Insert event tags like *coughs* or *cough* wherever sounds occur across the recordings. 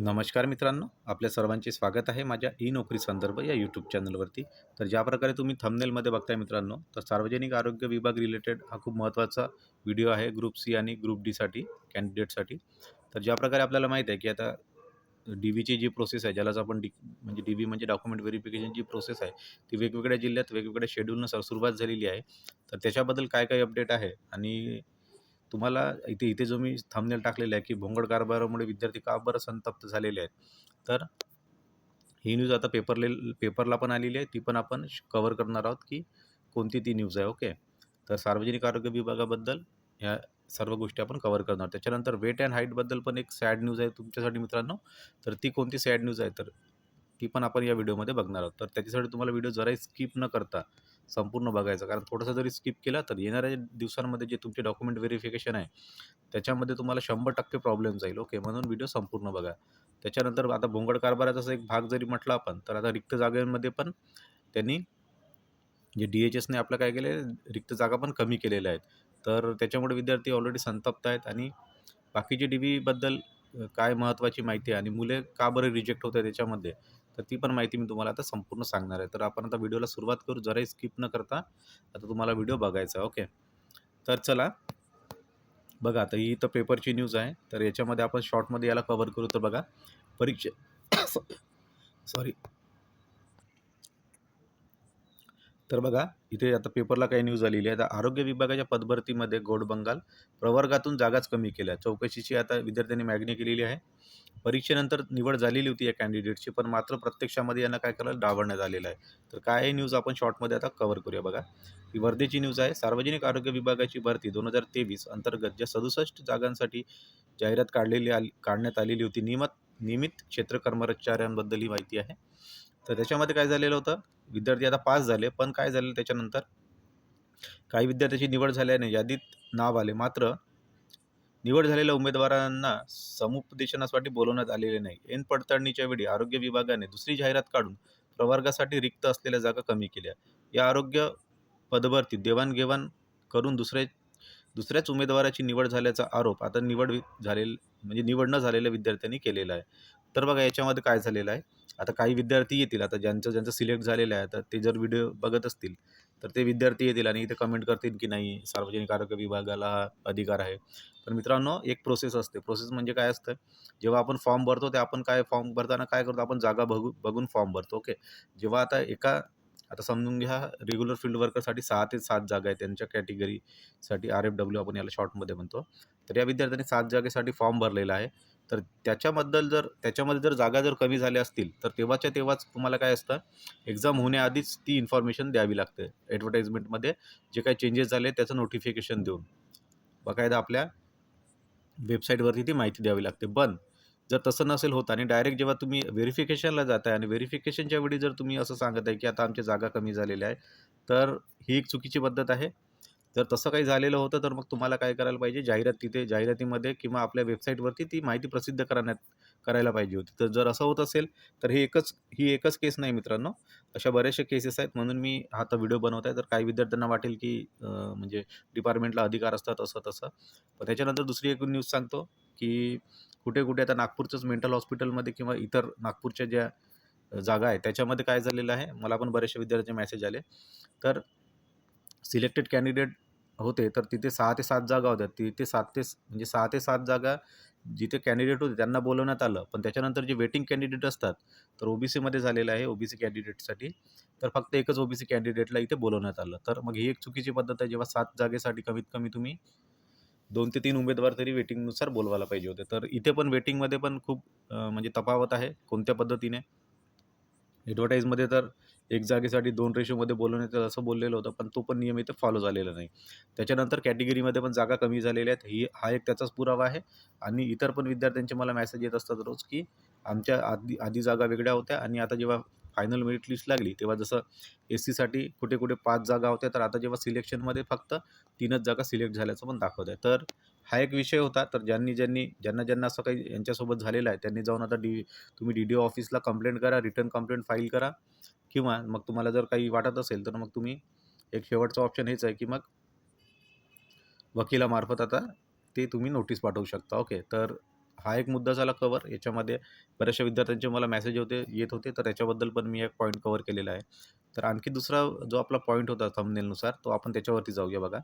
नमस्कार मित्रांनो आपल्या सर्वांचे स्वागत आहे माझ्या ई नोकरी संदर्भ या यूट्यूब चॅनलवरती तर ज्या प्रकारे तुम्ही थंबनेलमध्ये बघताय मित्रांनो तर सार्वजनिक आरोग्य विभाग रिलेटेड हा खूप महत्त्वाचा व्हिडिओ आहे ग्रुप सी आणि ग्रुप डीसाठी कॅन्डिडेटसाठी तर ज्या प्रकारे आपल्याला माहीत आहे की आता डी व्हीची जी प्रोसेस आहे ज्यालाच आपण डी म्हणजे डी व्ही म्हणजे डॉक्युमेंट व्हेरिफिकेशन जी प्रोसेस आहे ती वेगवेगळ्या जिल्ह्यात वेगवेगळ्या शेड्यूलनुसार सुरुवात झालेली आहे. तर त्याच्याबद्दल काय काय अपडेट आहे आणि तुम्हाला इथे इथे जो मी थांबनेल टाकलेला आहे की भोंगड कारभारामुळे विद्यार्थी का बरं संतप्त झालेले आहेत? तर ही न्यूज आता पेपरले पेपरला पण आलेली आहे. ती पण आपण कवर करणार आहोत की कोणती ती न्यूज आहे ओके तर सार्वजनिक आरोग्य विभागाबद्दल ह्या सर्व गोष्टी आपण कवर करणार आहोत. त्याच्यानंतर वेट अँड हाईटबद्दल पण एक सॅड न्यूज आहे तुमच्यासाठी मित्रांनो. तर ती कोणती सॅड न्यूज आहे? तर ती पण आपण या व्हिडिओमध्ये बघणार आहोत. तर त्याच्यासाठी तुम्हाला व्हिडिओ जराही स्किप न करता संपूर्ण बघायचं. कारण थोडंसं जरी स्किप केला तर येणाऱ्या दिवसांमध्ये जे तुमचे डॉक्युमेंट व्हेरिफिकेशन आहे त्याच्यामध्ये तुम्हाला शंभर टक्के प्रॉब्लेम जाईल. ओके म्हणून व्हिडिओ संपूर्ण बघा. त्याच्यानंतर आता भोंगड कारभाराचा एक भाग जरी म्हटला आपण तर आता रिक्त जागांमध्ये पण त्यांनी जे डी एच एसने आपलं काय केलं आहे रिक्त जागा पण कमी केलेल्या आहेत. तर त्याच्यामुळे विद्यार्थी ऑलरेडी संतप्त आहेत आणि बाकीचे डी व्हीबद्दल काय महत्त्वाची माहिती आहे आणि मुले का बरं रिजेक्ट होत आहे त्याच्यामध्ये तर ती पण माहिती मी तुम्हाला आता संपूर्ण सांगणार आहे. तर आपण आता व्हिडिओला सुरुवात करू. जराही स्किप न करता आता तुम्हाला व्हिडिओ बघायचा ओके. तर चला. बघा आता ही तर पेपरची न्यूज आहे. तर याच्यामध्ये आपण शॉर्टमध्ये याला कवर करू तर बघा. परीक्षा *coughs* सॉरी. तर बघा इथे आता पेपरला काही न्यूज आलेली आहे. आता आरोग्य विभागाच्या पदभरतीमध्ये गोड बंगाल प्रवर्गातून जागाच कमी केल्या. चौकशीची आता विद्यार्थ्यांनी मागणी केलेली आहे. परीक्षेनंतर निवड झालेली होती या कॅन्डिडेटची पण मात्र प्रत्यक्षामध्ये यांना काय करायला डावरण्यात आलेलं आहे. तर काय न्यूज आपण शॉर्टमध्ये आता कवर करूया बघा. ही वर्धेची न्यूज आहे. सार्वजनिक आरोग्य विभागाची भरती दोन हजार तेवीस अंतर्गत ज्या सदुसष्ट जागांसाठी जाहिरात काढलेली आली काढण्यात आलेली होती नियमित नियमित क्षेत्र कर्मचाऱ्यांबद्दल ही माहिती आहे. तर त्याच्यामध्ये काय झालेलं होतं? विद्यार्थी आता पास झाले पण काय झालेलं त्याच्यानंतर? काही विद्यार्थ्याची निवड झाल्याने यादीत नाव आले. मात्र निवड झालेल्या उमेदवारांना समुपदेशनासाठी बोलवण्यात आलेले नाही. ऐन पडताळणीच्या वेळी आरोग्य विभागाने दुसरी जाहिरात काढून प्रवर्गासाठी रिक्त असलेल्या जागा कमी केल्या. या आरोग्य पदभरती देवाणघेवाण करून दुसरे दुसऱ्याच उमेदवाराची निवड झाल्याचा आरोप आता निवड झालेल म्हणजे निवड न झालेल्या विद्यार्थ्यांनी केलेला आहे. तर बघा याच्यामध्ये काय झालेलं आहे? आता काही विद्यार्थी येतील आता ज्यांचं ज्यांचं सिलेक्ट झालेलं आहे तर ते जर व्हिडिओ बघत असतील तर ते विद्यार्थी येतील आणि इथे कमेंट करतील की नाही सार्वजनिक आरोग्य विभागाला हा अधिकार आहे. पण मित्रांनो एक प्रोसेस असते. प्रोसेस म्हणजे काय असतं? जेव्हा आपण फॉर्म भरतो ते आपण काय फॉर्म भरताना काय करतो? आपण जागा बघू बघून फॉर्म भरतो ओके जेव्हा आता एका आता समजून घ्या रेग्युलर फील्ड वर्करसाठी सहा ते सात जागा आहे त्यांच्या कॅटेगरीसाठी आर एफ डब्ल्यू आपण याला शॉर्टमध्ये म्हणतो. तर या विद्यार्थ्यांनी सात जागेसाठी फॉर्म भरलेला आहे. तर त्याच्याबद्दल जर त्याच्यामध्ये जर जागा जर कमी झाल्या असतील तर तेव्हाच्या तेव्हाच तुम्हाला काय असतं? एक्झाम होण्याआधीच ती इन्फॉर्मेशन द्यावी लागते ॲडव्हर्टाईजमेंटमध्ये जे काही चेंजेस झाले त्याचं नोटिफिकेशन देऊन. बाकायदा आपल्या वेबसाईटवरती ती माहिती द्यावी लागते. पण जर तसं नसेल होत आणि डायरेक्ट जेव्हा तुम्ही व्हेरिफिकेशनला जाताय आणि व्हेरिफिकेशनच्या वेळी जर तुम्ही असं सांगत आहे की आता आमच्या जागा कमी झालेल्या आहे तर ही एक चुकीची पद्धत आहे. जर तसं काही झालेलं होतं तर मग तुम्हाला काय करायला पाहिजे? जाहिरात तिथे जाहिरातीमध्ये किंवा आपल्या वेबसाईटवरती ती माहिती प्रसिद्ध करण्यात करायला पाहिजे होती. तर जर असं होत असेल तर हे एकच ही एकच केस नाही मित्रांनो. अशा बऱ्याचशा केसेस आहेत. म्हणून मी हा तर व्हिडिओ बनवत आहे. तर काही विद्यार्थ्यांना वाटेल की म्हणजे डिपार्टमेंटला अधिकार असतात असं तसं. पण त्याच्यानंतर दुसरी एक न्यूज सांगतो की कुठे कुठे आता नागपूरचंच मेंटल हॉस्पिटलमध्ये किंवा इतर नागपूरच्या ज्या जागा आहे त्याच्यामध्ये काय झालेलं आहे? मला पण बरेचसे विद्यार्थ्यांचे मेसेज आले. तर सिलेक्टेड कॅन्डिडेट होते तर तिथे सहा ते सात जागा होत्या. तिथे सात ते म्हणजे सहा ते सात जागा जिथे कॅन्डिडेट होते त्यांना बोलवण्यात आलं. पण त्याच्यानंतर जे वेटिंग कॅन्डिडेट असतात तर ओबीसीमध्ये झालेलं आहे ओबीसी कॅन्डिडेटसाठी तर फक्त एकच ओबीसी कॅन्डिडेटला इथे बोलवण्यात आलं. तर मग ही एक चुकीची पद्धत आहे जेव्हा सात जागेसाठी कमीत कमी तुम्ही दोन ते तीन उमेदवार तरी वेटिंगनुसार बोलवायला पाहिजे होते. तर इथे पण वेटिंगमध्ये पण खूप म्हणजे तफावत आहे कोणत्या पद्धतीने? ॲडव्हर्टाईजमध्ये तर एक जागेसाठी दोन रेशोमध्ये बोलवण्यात असं बोललेलं होतं पण तो पण नियम फॉलो झालेला नाही. त्याच्यानंतर कॅटेगरीमध्ये पण जागा कमी झालेल्या आहेत. ही हा एक त्याचाच पुरावा आहे. आणि इतर पण विद्यार्थ्यांचे मला मेसेज येत असतात रोज की आमच्या आधी आधी जागा वेगळ्या होत्या आणि आता जेव्हा फायनल मेरिट लिस्ट लागली तेव्हा जसं एस सीसाठी कुठे कुठे पाच जागा होत्या तर आता जेव्हा सिलेक्शनमध्ये फक्त तीनच जागा सिलेक्ट झाल्याचं पण दाखवत आहे. तर हा एक विषय होता. तर ज्यांनी ज्यांनी ज्यांना ज्यांना असं काही यांच्यासोबत झालेलं आहे त्यांनी जाऊन आता डी तुम्ही डी डी ओ ऑफिसला कंप्लेंट करा रिटर्न कंप्लेंट फाईल करा. किंवा मग तुम्हाला जर काही वाटत असेल तर मग तुम्ही एक शेवटचं ऑप्शन हेच आहे की मग वकिलामार्फत आता ते तुम्ही नोटीस पाठवू शकता. ओके तर हा एक मुद्दा झाला कवर याच्यामध्ये बऱ्याचशा विद्यार्थ्यांचे मला मेसेज होते येत होते. तर त्याच्याबद्दल पण मी एक पॉईंट कवर केलेला आहे. तर आणखी दुसरा जो आपला पॉईंट होता थंबनेलनुसार तो आपण त्याच्यावरती जाऊया बघा.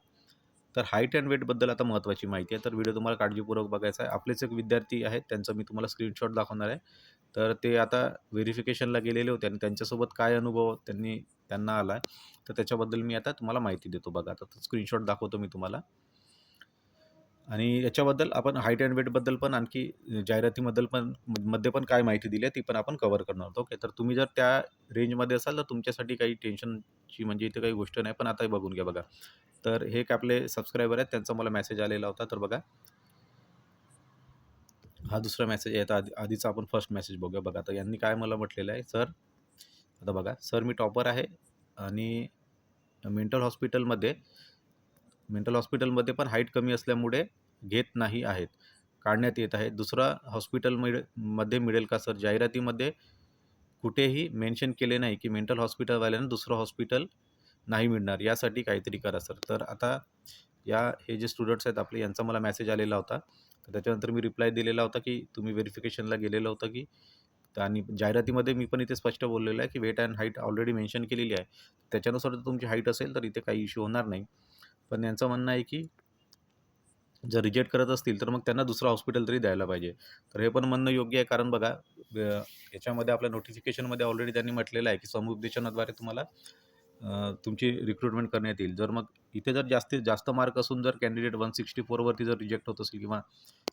तर हाईट अँड वेटबद्दल आता महत्त्वाची माहिती आहे. तर व्हिडिओ तुम्हाला काळजीपूर्वक बघायचा आहे. आपलेच एक विद्यार्थी आहेत त्यांचं मी तुम्हाला स्क्रीनशॉट दाखवणार आहे. तर ते आता व्हेरिफिकेशनला गेलेले होते आणि त्यांच्यासोबत काय अनुभव त्यांनी त्यांना आला आहे तर त्याच्याबद्दल मी आता तुम्हाला माहिती देतो बघा. आता स्क्रीनशॉट दाखवतो मी तुम्हाला. आणि याच्याबद्दल आपण हाईट अँड वेटबद्दल पण आणखी जाहिरातीबद्दल पण मध्ये पण काय माहिती दिली आहे ती पण आपण कवर करणार आहोत. ओके तर तुम्ही जर त्या रेंजमध्ये असाल तर तुमच्यासाठी काही टेन्शनची म्हणजे इथे काही गोष्ट नाही पण आता बघून घ्या बघा. तर हे एक आपले सबस्क्रायबर आहेत त्यांचा मला मेसेज आलेला होता. तर बघा हा दुसरा मेसेज आहे. आधी आधीचा आपण फर्स्ट मेसेज बघूया. बघा तर यांनी काय मला म्हटलेलं आहे? सर आता बघा. सर मी टॉपर आहे आणि मेंटल हॉस्पिटलमध्ये मेंटल हॉस्पिटलमध्ये पण हाईट कमी असल्यामुळे घेत नाही आहेत. काढण्यात येत आहे. दुसरा हॉस्पिटल मिळमध्ये मिळेल का सर जाहिरातीमध्ये कुठेही मेन्शन केले नाही की मेंटल हॉस्पिटलवाल्यांना दुसरं हॉस्पिटल नाही मिळणार. यासाठी काहीतरी करा सर तर आता या हे जे स्टुडंट्स आहेत आपले यांचा मला मेसेज आलेला होता. तर त्याच्यानंतर मी रिप्लाय दिलेला होता की तुम्ही व्हेरिफिकेशनला गेलेलं होतं की तर आणि जाहिरातीमध्ये मी पण इथे स्पष्ट बोललेलं आहे की weight and height already mention केलेली आहे. त्याच्यानुसार जर तुमची हाईट असेल तर इथे काही इश्यू होणार नाही. पण यांचं म्हणणं आहे की जर रिजेक्ट करत असतील तर मग त्यांना दुसरं हॉस्पिटल तरी द्यायला पाहिजे. तर हे पण म्हणणं योग्य आहे कारण बघा याच्यामध्ये आपल्या नोटिफिकेशनमध्ये ऑलरेडी त्यांनी म्हटलेलं आहे की समुपदेशनाद्वारे तुम्हाला तुमची रिक्रुटमेंट करण्यात येईल. जर मग इथे जर जास्तीत जास्त मार्क असून जर कॅन्डिडेट वन सिक्स्टी फोरवरती जर रिजेक्ट होत असेल किंवा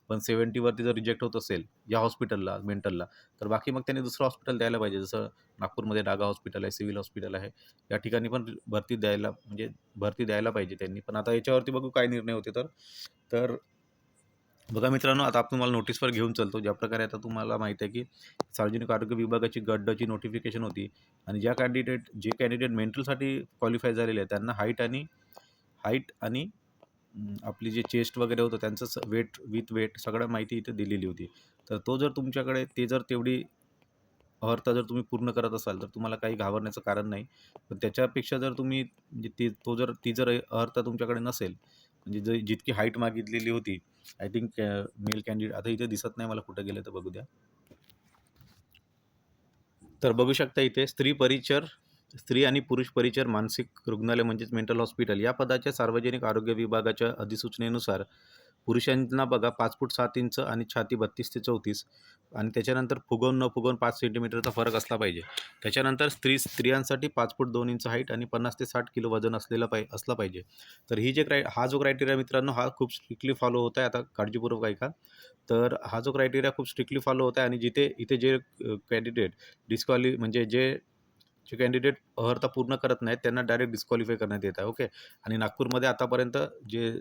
वन सेवन्टीवरती जर रिजेक्ट होत असेल या हॉस्पिटलला मेंटलला तर बाकी मग त्यांनी दुसरं हॉस्पिटल द्यायला पाहिजे. जसं नागपूरमध्ये डागा हॉस्पिटल आहे सिव्हिल हॉस्पिटल आहे. या ठिकाणी पण भरती द्यायला म्हणजे भरती द्यायला पाहिजे त्यांनी. पण आता याच्यावरती बघू काय निर्णय होते तर. तर बघा मित्रांनो आता आपण तुम्हाला नोटीसवर घेऊन चालतो. ज्या प्रकारे आता तुम्हाला माहिती आहे की सार्वजनिक आरोग्य विभागाची गड्डची नोटिफिकेशन होती आणि ज्या कॅन्डिडेट जे कॅन्डिडेट मेंटलसाठी क्वालिफाय झालेले आहेत त्यांना हाईट आणि हाईट आणि आपली जे चेस्ट वगैरे होतं त्यांचं वेट विथ वेट सगळं माहिती इथे दिलेली होती. तर तो जर तुमच्याकडे ते जर तेवढी अर्हता जर तुम्ही पूर्ण करत असाल तर तुम्हाला काही घाबरण्याचं कारण नाही. पण त्याच्यापेक्षा जर तुम्ही म्हणजे ती तो जर ती जर अर्हता तुमच्याकडे नसेल म्हणजे ज जितकी हाईट मागितलेली होती आय थिंक मेल कॅन्डिडेट आता इथे दिसत नाही मला कुठं गेलं तर बघू द्या. तर बघू शकता इथे स्त्री परिचर स्त्री आणि पुरुष परिचर मानसिक रुग्णालय म्हणजेच मेंटल हॉस्पिटल या पदाच्या सार्वजनिक आरोग्य विभागाच्या अधिसूचनेनुसार पुरुषांना बघा पाच फूट सात इंच आणि छाती बत्तीस ते चौतीस. आणि त्याच्यानंतर फुगवून न फुगवून पाच सेंटीमीटरचा फरक असला पाहिजे. त्याच्यानंतर स्त्री स्त्रियांसाठी पाच फूट दोन इंच हाईट आणि पन्नास ते साठ किलो वजन असलेला पाहि असला पाहिजे. तर ही जे क्राय हा जो क्रायटेरिया मित्रांनो हा खूप स्ट्रिक्टली फॉलो होत आहे. आता काळजीपूर्वक ऐका. तर हा जो क्रायटेरिया खूप स्ट्रिक्टली फॉलो होत आहे आणि जिथे इथे जे कॅन्डिडेट डिस्क्वाली म्हणजे जे जे कॅन्डिडेट अर्हता पूर्ण करत नाहीत त्यांना डायरेक्ट डिस्क्वालिफाय करण्यात येत आहे. ओके आणि नागपूरमध्ये आतापर्यंत जे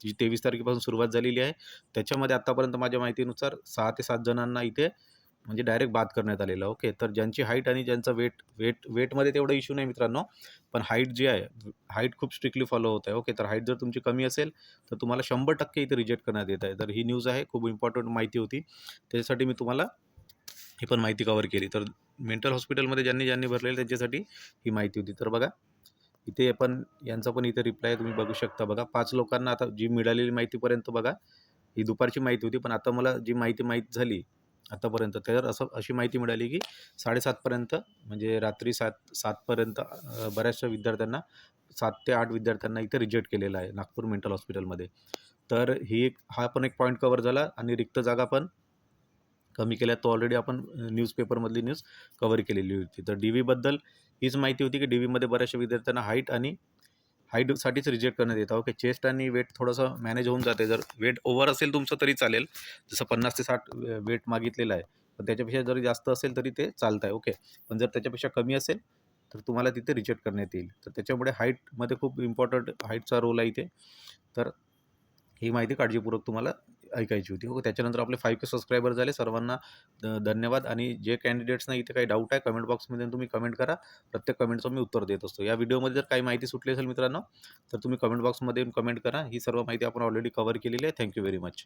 जी तेवीस तारखेपासून सुरुवात झालेली आहे. त्याच्यामध्ये आत्तापर्यंत माझ्या माहितीनुसार सहा ते सात जणांना इथे म्हणजे डायरेक्ट बाद करण्यात आलेलं ओके तर ज्यांची हाईट आणि ज्यांचा वेट वेट वेटमध्ये तेवढा इश्यू नाही मित्रांनो. पण हाईट जी आहे हाईट खूप स्ट्रिक्टली फॉलो होत आहे. ओके तर हाईट जर तुमची कमी असेल तर तुम्हाला शंभर टक्के इथे रिजेक्ट करण्यात येत आहे. तर ही न्यूज आहे. खूप इम्पॉर्टंट माहिती होती. त्याच्यासाठी मी तुम्हाला ही पण माहिती कवर केली. तर मेंटल हॉस्पिटलमध्ये ज्यांनी ज्यांनी भरलेलं त्यांच्यासाठी ही माहिती होती. तर बघा इथे पण यांचा पण इथे रिप्लाय तुम्ही बघू शकता. बघा पाच लोकांना आता जी मिळालेली माहितीपर्यंत बघा ही दुपारची माहिती होती पण आता मला जी माहिती माहीत झाली आतापर्यंत त्यावर असं अशी माहिती मिळाली की साडेसातपर्यंत म्हणजे रात्री सात सातपर्यंत बऱ्याचशा विद्यार्थ्यांना सात ते आठ विद्यार्थ्यांना इथे रिजेक्ट केलेलं आहे नागपूर मेंटल हॉस्पिटलमध्ये तर ही एक हा पण एक पॉईंट कवर झाला आणि रिक्त जागा पण कमी केल्या. तो ऑलरेडी आपण न्यूजपेपरमधली न्यूज कवर केलेली होती. तर डी व्हीबद्दल हीच माहिती होती की डी व्हीमध्ये बऱ्याचशा विद्यार्थ्यांना हाईट आणि हाईटसाठीच रिजेक्ट करण्यात येतं. ओके चेस्ट आणि वेट थोडंसं मॅनेज होऊन जाते. जर वेट ओव्हर असेल तुमचं तरी चालेल. जसं पन्नास ते साठ वेट मागितलेलं आहे. पण त्याच्यापेक्षा जरी जास्त असेल तरी ते चालतं आहे ओके पण जर त्याच्यापेक्षा कमी असेल तर तुम्हाला तिथे रिजेक्ट करण्यात येईल. तर त्याच्यामुळे हाईटमध्ये खूप इम्पॉर्टंट हाईटचा रोल आहे इथे. तर ही माहिती काळजीपूर्वक तुम्हाला ऐकायची होती. हो त्याच्यानंतर आपले फाईव्ह के सबस्क्रायबर झाले. सर्वांना धन्यवाद. आणि जे कॅन्डिडेट्सना इथे काही डाऊट आहे कमेंट बॉक्समध्ये तुम्ही कमेंट करा. प्रत्येक कमेंटचं मी उत्तर देत असतो. या व्हिडिओमध्ये जर काही माहिती सुटली असेल मित्रांनो तर तुम्ही कमेंट बॉक्समध्ये कमेंट करा. ही सर्व माहिती आपण ऑलरेडी कव्हर केलेली आहे. Thank you very much